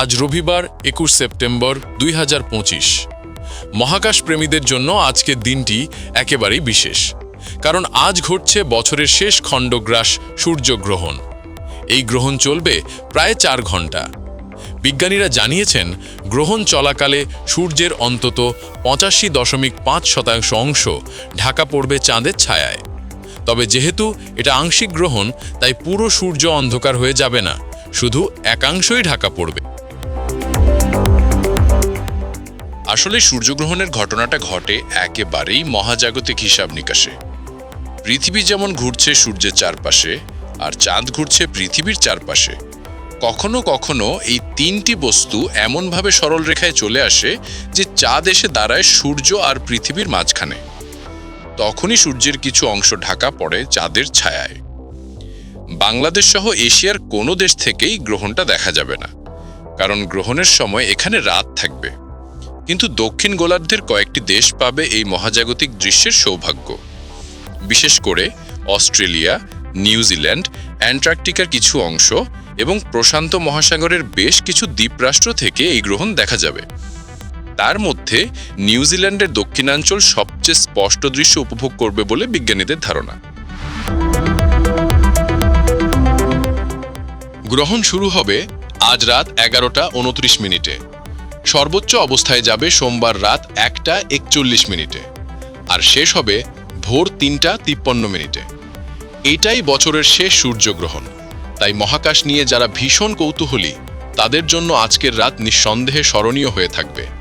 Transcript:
আজ রবিবার একুশ সেপ্টেম্বর দুই মহাকাশ প্রেমীদের জন্য আজকের দিনটি একেবারেই বিশেষ, কারণ আজ ঘটছে বছরের শেষ খণ্ডগ্রাস সূর্যগ্রহণ। এই গ্রহণ চলবে প্রায় চার ঘণ্টা বিজ্ঞানীরা জানিয়েছেন, গ্রহণ চলাকালে সূর্যের অন্তত পঁচাশি দশমিক পাঁচ শতাংশ অংশ ঢাকা পড়বে চাঁদের ছায়ায়। তবে যেহেতু এটা আংশিক গ্রহণ, তাই পুরো সূর্য অন্ধকার হয়ে যাবে না, শুধু একাংশই ঢাকা পড়বে। আসলে সূর্যগ্রহণের ঘটনাটা ঘটে একেবারেই মহাজাগতিক হিসাব নিকাশে। পৃথিবী যেমন ঘুরছে সূর্যের চারপাশে, আর চাঁদ ঘুরছে পৃথিবীর চারপাশে, কখনো কখনো এই তিনটি বস্তু এমনভাবে সরল রেখায় চলে আসে যে চাঁদ এসে দাঁড়ায় সূর্য আর পৃথিবীর মাঝখানে। তখনই সূর্যের কিছু অংশ ঢাকা পড়ে চাঁদের ছায়ায়। বাংলাদেশ সহ এশিয়ার কোনো দেশ থেকেই গ্রহণটা দেখা যাবে না। কারণ গ্রহণের সময় এখানে রাত থাকবে। কিন্তু দক্ষিণ গোলার্ধের কয়েকটি দেশ পাবে এই মহাজাগতিক দৃশ্যের সৌভাগ্য। বিশেষ করে অস্ট্রেলিয়া নিউজিল্যান্ড অ্যান্টার্কটিকার কিছু অংশ এবং প্রশান্ত মহাসাগরের বেশ কিছু দ্বীপরাষ্ট্র থেকে এই গ্রহণ দেখা যাবে। তার মধ্যে নিউজিল্যান্ডের দক্ষিণাঞ্চল সবচেয়ে স্পষ্ট দৃশ্য উপভোগ করবে বলে বিজ্ঞানীদের ধারণা। গ্রহণ শুরু হবে আজ রাত এগারোটা উনত্রিশ মিনিটে। সর্বোচ্চ অবস্থায় যাবে সোমবার রাত একটা একচল্লিশ মিনিটে। আর শেষ হবে ভোর তিনটা তিপ্পান্ন মিনিটে। এটাই বছরের শেষ সূর্যগ্রহণ। তাই মহাকাশ নিয়ে যারা ভীষণ কৌতূহলী, তাদের জন্য আজকের রাত নিঃসন্দেহে স্মরণীয় হয়ে থাকবে।